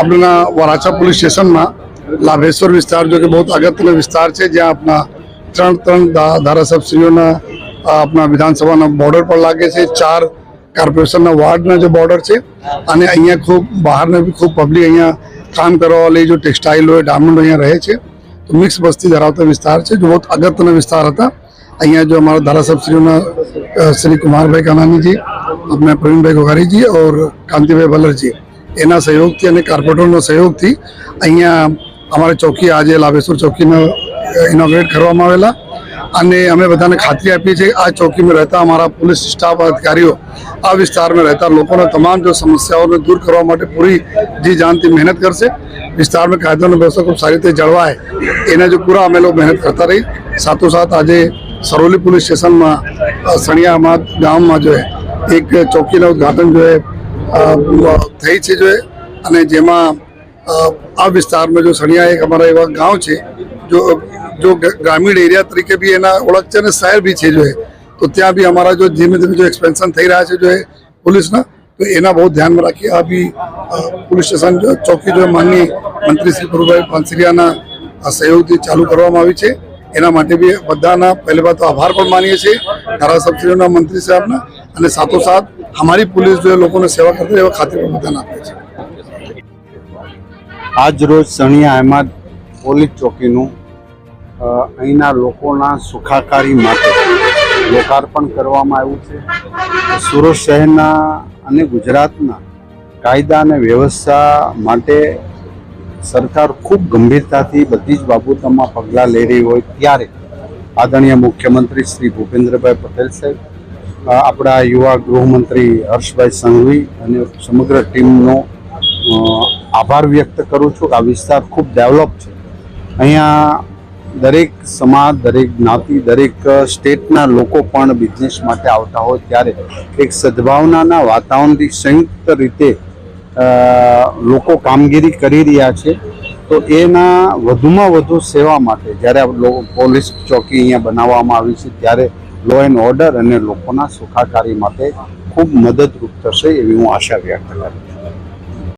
આપણા વરાછા પોલીસ સ્ટેશનમાં લાભેશ્વર વિસ્તાર, જો કે બહુ અગત્યનો વિસ્તાર છે, જ્યાં આપણા ત્રણ ત્રણ ધારાસભ્યશ્રીઓના આપણા વિધાનસભાના બોર્ડર પર લાગે છે. ચાર કોર્પોરેશનના વોર્ડના જે બોર્ડર છે, અને અહીંયા ખૂબ બહારના બી ખૂબ પબ્લિક અહીંયા કામ કરવા લઈ જો ટેક્સટાઇલ હોય ડાયમંડ અહીંયા રહે છે. તો મિક્સ વસ્તી ધરાવતો વિસ્તાર છે, જે બહુ અગત્યના વિસ્તાર હતા. અહીંયા જો અમારા ધારાસભ્યશ્રીઓના શ્રી કુમારભાઈ કાનાનીજી આપણે प्रवीण भाई ઓર કાંતિભાઈ ભલરજી. એના સહયોગથી અને કાર્પોરેટરનો સહયોગથી અહીંયા અમારે ચોકી આજે લાભેશ્વર ચોકીને ઇનોગ્રેટ કરવામાં આવેલા. અને અમે બધાને ખાતરી આપીએ છીએ આ ચોકીમાં રહેતા અમારા પોલીસ સ્ટાફ, અધિકારીઓ આ વિસ્તારમાં રહેતા લોકોના તમામ જો સમસ્યાઓને દૂર કરવા માટે પૂરી જી જાનથી મહેનત કરશે. વિસ્તારમાં કાયદાનો વ્યવસ્થા ખૂબ સારી રીતે જળવાય. એના જો પૂરા અમે લોકો મહેનત કરતા રહી સાથોસાથ આજે સરોલી પોલીસ સ્ટેશનમાં સણિયામાં ગામમાં જો એક ચોકીનું ઉદઘાટન જો થઈ છે જો અને જેમાં આ વિસ્તારમાં જો સણિયા એક અમારા એવા ગાંવ છે, જો જો ગ્રામીણ એરિયા તરીકે બી એના ઓળખ છે અને શહેર બી છે જો તો ત્યાં બી અમારા જો ધીમે ધીમે જો એક્સપેન્શન થઈ રહ્યા છે જો પોલીસના, તો એના બહુ ધ્યાનમાં રાખી આ બી પોલીસ સ્ટેશન ચોકી જો માનની મંત્રી શ્રી પ્રભુભાઈ પાનસરિયાના સહયોગથી ચાલુ કરવામાં આવી છે. એના માટે બી બધાના પહેલી વાત તો આભાર પણ માનીએ છીએ. ધારાસભ્યોના મંત્રી સાહેબના અને સાથોસાથ અમારી પોલીસ જો લોકોને સેવા કરતી એવા પણ બધાને આપીએ છીએ આજ રોજ સણિયા અહેમદ પોલીસ ચોકીનું અહીંના લોકોના સુખાકારી માટે લોકાર્પણ કરવામાં આવ્યું છે. સુરત શહેરના અને ગુજરાતના કાયદા અને વ્યવસ્થા માટે સરકાર ખૂબ ગંભીરતાથી બધી જ બાબતોમાં પગલાં લઈ રહી હોય ત્યારે આદરણીય મુખ્યમંત્રી શ્રી ભૂપેન્દ્રભાઈ પટેલ સાહેબ આપણા યુવા ગૃહમંત્રી હર્ષભાઈ સંઘવી અને સમગ્ર ટીમનો આભાર વ્યક્ત કરું છું કે આ વિસ્તાર ખૂબ ડેવલપ છે. અહીંયા દરેક સમાજ, દરેક જ્ઞાતિ, દરેક સ્ટેટના લોકો પણ બિઝનેસ માટે આવતા હોય ત્યારે એક સદભાવનાના વાતાવરણથી સંયુક્ત રીતે લોકો કામગીરી કરી રહ્યા છે. તો એના વધુમાં વધુ સેવા માટે જ્યારે પોલીસ ચોકી અહીંયા બનાવવામાં આવી છે, ત્યારે લો એન્ડ ઓર્ડર અને લોકોના સુખાકારી માટે ખૂબ મદદરૂપ થશે એવી હું આશા વ્યક્ત કરું